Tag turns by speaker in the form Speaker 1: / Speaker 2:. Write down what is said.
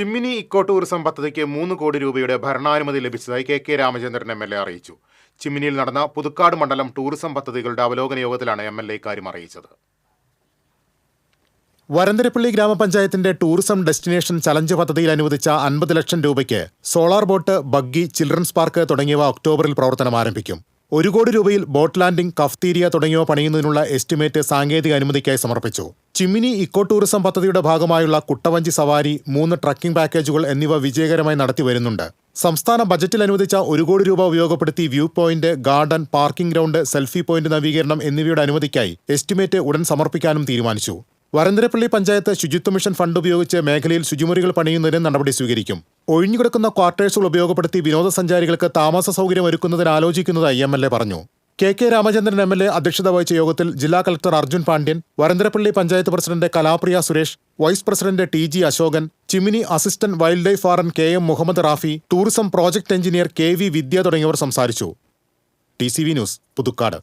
Speaker 1: Chimmini eco tourism പദ്ധതിക്ക് മൂന്ന് കോടി രൂപയുടെ ഭരണാനുമതി ലഭിച്ചതായി K K Ramachandran M L A അറിയിച്ചു. ചിമ്മിനിയിൽ നടന്ന പുതുക്കാട് മണ്ഡലം ടൂറിസം പദ്ധതികളുടെ അവലോകന യോഗത്തിലാണ് എം എൽ എ ഇക്കാര്യം അറിയിച്ചത്. വരന്തരപ്പള്ളി ഗ്രാമപഞ്ചായത്തിന്റെ ടൂറിസം ഡെസ്റ്റിനേഷൻ ചലഞ്ച് പദ്ധതിയിൽ അനുവദിച്ച അൻപത് ലക്ഷം രൂപയ്ക്ക് solar boat buggy children's park തുടങ്ങിയവ ഒക്ടോബറിൽ പ്രവർത്തനം ആരംഭിക്കും. ഒരു കോടി രൂപയിൽ ബോട്ട് ലാൻഡിംഗ് കഫ്തീരിയ തുടങ്ങിയവ പണിയുന്നതിനുള്ള എസ്റ്റിമേറ്റ് സാങ്കേതിക അനുമതിക്കായി സമർപ്പിച്ചു. ചിമ്മിനി ഇക്കോ ടൂറിസം പദ്ധതിയുടെ ഭാഗമായുള്ള കുട്ടവഞ്ചി സവാരി മൂന്ന് ട്രക്കിംഗ് പാക്കേജുകൾ എന്നിവ വിജയകരമായി നടത്തി വരുന്നുണ്ട്. സംസ്ഥാന ബജറ്റിൽ അനുവദിച്ച ഒരു കോടി രൂപ ഉപയോഗപ്പെടുത്തി view point garden parking ground selfie point നവീകരണം എന്നിവയുടെ അനുമതിക്കായി എസ്റ്റിമേറ്റ് ഉടൻ സമർപ്പിക്കാനും തീരുമാനിച്ചു. വരന്തരപ്പള്ളി പഞ്ചായത്ത് ശുചിത്വ മിഷൻ ഫണ്ട് ഉപയോഗിച്ച് മേഖലയിൽ ശുചിമുറികൾ പണിയുന്നതിന് നടപടി സ്വീകരിക്കും. ഒഴിഞ്ഞുകിടക്കുന്ന ക്വാർട്ടേഴ്സുകൾ ഉപയോഗപ്പെടുത്തി വിനോദസഞ്ചാരികൾക്ക് താമസ സൗകര്യം ഒരുക്കുന്നതിന് ആലോചിക്കുന്നതായി എം എൽ എ പറഞ്ഞു. K K Ramachandran M L A അധ്യക്ഷത വഹിച്ച യോഗത്തിൽ ജില്ലാ collector Arjun Pandian Varantharappilly panchayat president Kalapriya Suresh vice president T G Ashokan Chimmini assistant wildlife warden K M Muhammad Rafi tourism project engineer K V Vidya തുടങ്ങിയവർ സംസാരിച്ചു. T C V news Puthukkad.